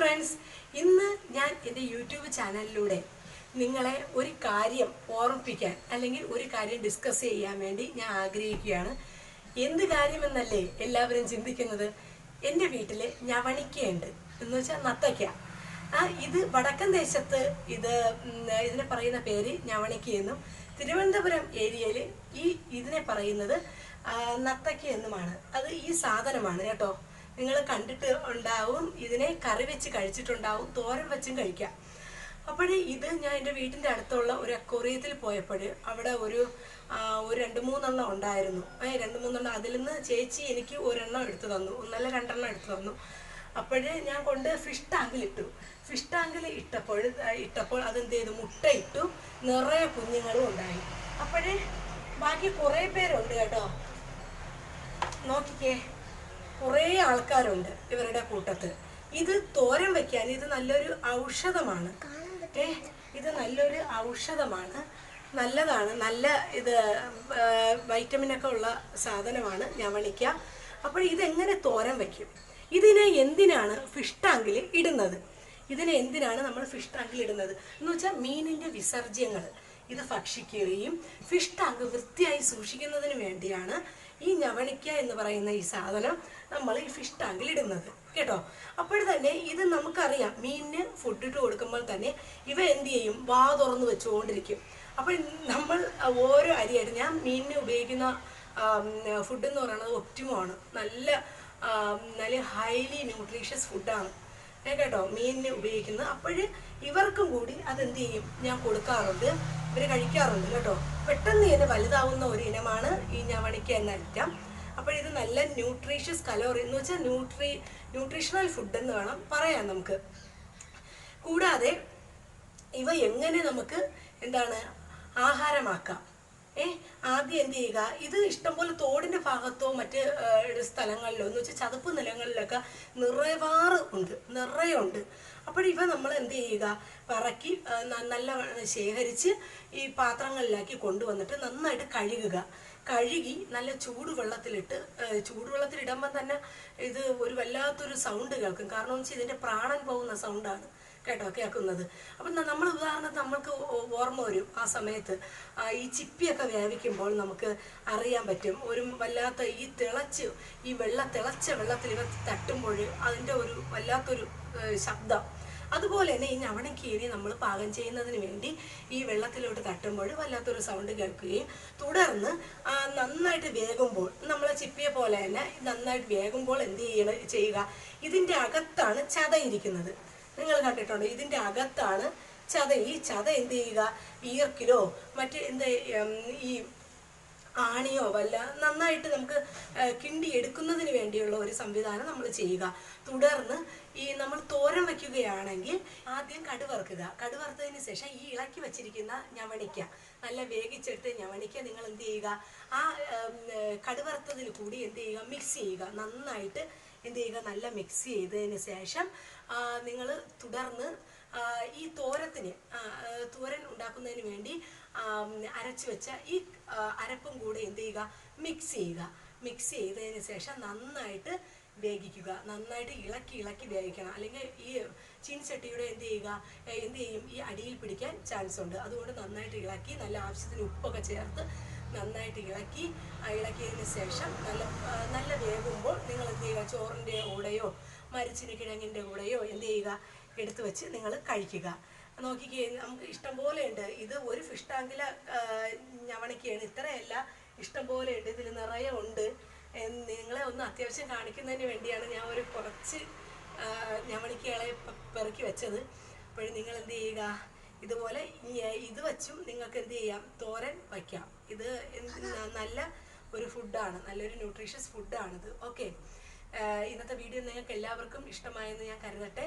Friends ഇന്ന് ഞാൻ എന്റെ യൂട്യൂബ് ചാനലിലൂടെ നിങ്ങളെ ഒരു കാര്യം ഓർമ്മിപ്പിക്കാൻ അല്ലെങ്കിൽ ഒരു കാര്യം ഡിസ്കസ് ചെയ്യാൻ വേണ്ടി ഞാൻ ആഗ്രഹിക്കുകയാണ്. എന്ത് കാര്യമെന്നല്ലേ എല്ലാവരും ചിന്തിക്കുന്നത്? എന്റെ വീട്ടിൽ ഞവണിക്കയുണ്ട്. എന്ന് വെച്ചാൽ നത്തയ്ക്ക. ആ ഇത് വടക്കൻ ദേശത്ത് ഇത് ഇതിനെ പറയുന്ന പേര് ഞവണിക്ക എന്നും തിരുവനന്തപുരം ഏരിയയിൽ ഈ ഇതിനെ പറയുന്നത് നത്തയ്ക്ക എന്നുമാണ്. അത് ഈ സാധനമാണ് കേട്ടോ. നിങ്ങൾ കണ്ടിട്ട് ഉണ്ടാവും ഇതിനെ കറി വെച്ച് കഴിച്ചിട്ടുണ്ടാവും തോരൻ വെച്ചും കഴിക്കാം. അപ്പോഴേ ഇത് ഞാൻ എന്റെ വീട്ടിന്റെ അടുത്തുള്ള ഒരു അക്വറിയത്തിൽ പോയപ്പോൾ അവിടെ ഒരു ഒരു രണ്ട് മൂന്നെണ്ണം ഉണ്ടായിരുന്നു. ആ രണ്ട് മൂന്നെണ്ണം. അതിൽ നിന്ന് ചേച്ചി എനിക്ക് ഒരെണ്ണം എടുത്തു തന്നു. ഒന്നല്ല രണ്ടെണ്ണം എടുത്തു തന്നു. അപ്പോഴേ ഞാൻ കൊണ്ട് ഫിഷ് ടാങ്കിൽ ഇട്ടു. ഫിഷ് ടാങ്കിൽ ഇട്ടപ്പോൾ ഇട്ടപ്പോൾ അതെന്ത് ചെയ്തു? മുട്ട ഇട്ടു. നിറയെ കുഞ്ഞുങ്ങളും ഉണ്ടായി. അപ്പോഴേ ബാക്കി കുറേ പേരുണ്ട് കേട്ടോ. നോക്കിക്കേ. കുറേ ആൾക്കാരുണ്ട് ഇവരുടെ കൂട്ടത്ത്. ഇത് തോരൻ വെക്കാൻ ഇത് നല്ലൊരു ഔഷധമാണ്. ഏ ഇത് നല്ലൊരു ഔഷധമാണ്. നല്ലതാണ്. നല്ല ഇത് വൈറ്റമിനൊക്കെ ഉള്ള സാധനമാണ്. ഞവണിക്ക അപ്പോൾ ഇതെങ്ങനെ തോരൻ വയ്ക്കും ഇതിനെ എന്തിനാണ് ഫിഷ് ടാങ്കിൽ ഇടുന്നത്? ഇതിനെ എന്തിനാണ് നമ്മൾ ഫിഷ് ടാങ്കിൽ ഇടുന്നത്? എന്ന് വെച്ചാൽ മീനിന്റെ വിസർജ്യങ്ങൾ. ഇത് ഭക്ഷിക്കുകയും ഫിഷ് ടാങ്ക് വൃത്തിയായി സൂക്ഷിക്കുന്നതിന് വേണ്ടിയാണ് ഈ ഞവണിക്ക എന്ന് പറയുന്ന ഈ സാധനം നമ്മൾ ഈ ഫിഷ് ടാങ്കിൽ ഇടുന്നത് കേട്ടോ? അപ്പോൾ തന്നെ ഇത് നമുക്കറിയാം മീനിന് ഫുഡ് ഇട്ട് കൊടുക്കുമ്പോൾ തന്നെ ഇവ എന്ത് ചെയ്യും? വാ തുറന്ന് വെച്ചുകൊണ്ടിരിക്കും. അപ്പോൾ നമ്മൾ ഓരോ അരിയായിട്ട് ഞാൻ മീനിന് ഉപയോഗിക്കുന്ന ഫുഡ് എന്ന് പറയുന്നത് ഒപ്റ്റിമോ ആണ്. നല്ല നല്ല ഹൈലി ന്യൂട്രീഷ്യസ് ഫുഡാണ് കേട്ടോ? മീനിന് ഉപയോഗിക്കുന്നത് അപ്പോഴ് ഇവർക്കും കൂടി അതെന്ത് ചെയ്യും? ഞാൻ കൊടുക്കാറുണ്ട്. ഇവർ കഴിക്കാറുണ്ട് കേട്ടോ. പെട്ടെന്ന് ഇതിന് വലുതാവുന്ന ഒരു ഇനമാണ് ഈ ഞവണിക്ക എന്ന ഐറ്റം. അപ്പോൾ ഇത് നല്ല ന്യൂട്രീഷ്യസ് കലോറി എന്ന് വെച്ചാൽ ന്യൂട്രി ന്യൂട്രീഷണൽ ഫുഡ് എന്ന് വേണം പറയാൻ നമുക്ക്. കൂടാതെ ഇവ എങ്ങനെ നമുക്ക് എന്താണ് ആഹാരമാക്കാം? ഏ ആദ്യം എന്ത് ചെയ്യുക? ഇത് ഇഷ്ടംപോലെ തോടിന്റെ ഭാഗത്തോ മറ്റ് ഏഹ്, സ്ഥലങ്ങളിലോ എന്ന് വെച്ചാൽ ചതുപ്പ് നിലങ്ങളിലൊക്കെ നിറവാറ് ഉണ്ട് നിറയുണ്ട്. അപ്പോൾ ഇവ നമ്മൾ എന്ത് ചെയ്യുക? പറക്കി നല്ല ശേഖരിച്ച് ഈ പാത്രങ്ങളിലാക്കി കൊണ്ടുവന്നിട്ട് നന്നായിട്ട് കഴുകുക. കഴുകി നല്ല ചൂടുവെള്ളത്തിലിട്ട് ചൂടുവെള്ളത്തിലിടുമ്പം തന്നെ ഇത് ഒരു വല്ലാത്തൊരു സൗണ്ട് കേൾക്കും. കാരണം എന്ന് വെച്ചാൽ ഇതിന്റെ പ്രാണൻ പോകുന്ന സൗണ്ടാണ് കേട്ടോ കേൾക്കുന്നത്. അപ്പം നമ്മൾ ഉദാഹരണത്തിന് നമ്മൾക്ക് ഓർമ്മ വരും ആ സമയത്ത്. ഈ ചിപ്പിയൊക്കെ വേവിക്കുമ്പോൾ നമുക്ക് അറിയാൻ പറ്റും. ഒരു വല്ലാത്ത ഈ തിളച്ച് ഈ വെള്ള തിളച്ച വെള്ളത്തിൽ ഇവ തട്ടുമ്പോൾ അതിന്റെ ഒരു വല്ലാത്തൊരു ശബ്ദം. അതുപോലെ തന്നെ ഈ ഞവണക്കീരി നമ്മൾ പാകം ചെയ്യുന്നതിന് വേണ്ടി ഈ വെള്ളത്തിലോട്ട് തട്ടുമ്പോൾ വല്ലാത്തൊരു സൗണ്ട് കേൾക്കുകയും തുടർന്ന് നന്നായിട്ട് വേകുമ്പോൾ നമ്മളെ ചിപ്പിയെ പോലെ തന്നെ നന്നായിട്ട് വേകുമ്പോൾ എന്ത് ചെയ്യണം ചെയ്യുക. ഇതിന്റെ അകത്താണ് ചതയിരിക്കുന്നത്. നിങ്ങൾ കണ്ടിട്ടുണ്ട്? ഇതിന്റെ അകത്താണ് ചത ഈ ചത എന്ത് ചെയ്യുക? ഈർക്കിലോ മറ്റ് എന്ത് ഈ ആണിയോ വല്ല നന്നായിട്ട് നമുക്ക് കിണ്ടിയെടുക്കുന്നതിന് വേണ്ടിയുള്ള ഒരു സംവിധാനം നമ്മൾ ചെയ്യുക. തുടർന്ന് ഈ നമ്മൾ തോരൻ വയ്ക്കുകയാണെങ്കിൽ ആദ്യം കടുവറുക്കുക കടുവറുത്തതിന് ശേഷം ഈ ഇളക്കി വെച്ചിരിക്കുന്ന ഞവണിക്ക. നല്ല വേവിച്ചെടുത്ത് ഞവണിക്ക നിങ്ങൾ എന്ത് ചെയ്യുക? ആ കടുവറുത്തതിന് കൂടി എന്ത് ചെയ്യുക? മിക്സ് ചെയ്യുക. നന്നായിട്ട് എന്ത് ചെയ്യുക? നല്ല മിക്സ് ചെയ്തതിന് ശേഷം നിങ്ങൾ തുടർന്ന് ഈ തോരത്തിന് തോരൻ ഉണ്ടാക്കുന്നതിന് വേണ്ടി അരച്ചു വെച്ച ഈ അരപ്പും കൂടെ എന്ത് ചെയ്യുക? മിക്സ് ചെയ്യുക. മിക്സ് ചെയ്തതിന് ശേഷം നന്നായിട്ട് വേവിക്കുക. നന്നായിട്ട് ഇളക്കി ഇളക്കി വേവിക്കണം. അല്ലെങ്കിൽ ഈ ചീൻചട്ടിയുടെ എന്ത് ചെയ്യുക? എന്ത് ചെയ്യും? ഈ അടിയിൽ പിടിക്കാൻ ചാൻസ് ഉണ്ട്. അതുകൊണ്ട് നന്നായിട്ട് ഇളക്കി നല്ല ആവശ്യത്തിന് ഉപ്പൊക്കെ ചേർത്ത് നന്നായിട്ട് ഇളക്കി ഇളക്കിയതിന് ശേഷം നല്ല നല്ല വേകുമ്പോൾ നിങ്ങൾ എന്ത് ചെയ്യുക? ചോറിന്റെ കൂടെയോ മരിച്ചിന് കിഴങ്ങിന്റെ കൂടെയോ എന്ത് ചെയ്യുക? എടുത്തു വെച്ച് നിങ്ങൾ കഴിക്കുക. നോക്കിക്കേ നമുക്ക് ഇഷ്ടം പോലെ ഉണ്ട് ഇത് ഒരു ഫിഷ് ടാങ്കിൽ ഞവണിക്കയാണ്. ഇത്രയല്ല ഇഷ്ടം പോലെ ഉണ്ട് ഇതിൽ നിറയെ ഉണ്ട്. നിങ്ങളെ ഒന്ന് അത്യാവശ്യം കാണിക്കുന്നതിന് വേണ്ടിയാണ് ഞാൻ ഒരു കുറച്ച് ഞവണിക്കകളെ പെറുക്കി വെച്ചത്. അപ്പോഴും നിങ്ങൾ എന്ത് ചെയ്യുക? ഇതുപോലെ ഇത് വെച്ചും നിങ്ങൾക്ക് എന്ത് ചെയ്യാം? തോരൻ വയ്ക്കാം. ഇത് നല്ല ഒരു ഫുഡാണ് നല്ലൊരു ന്യൂട്രീഷ്യസ് ഫുഡാണിത് ഓക്കെ ഇന്നത്തെ വീഡിയോ നിങ്ങൾക്ക് എല്ലാവർക്കും ഇഷ്ടമായെന്ന് ഞാൻ കരുതട്ടെ.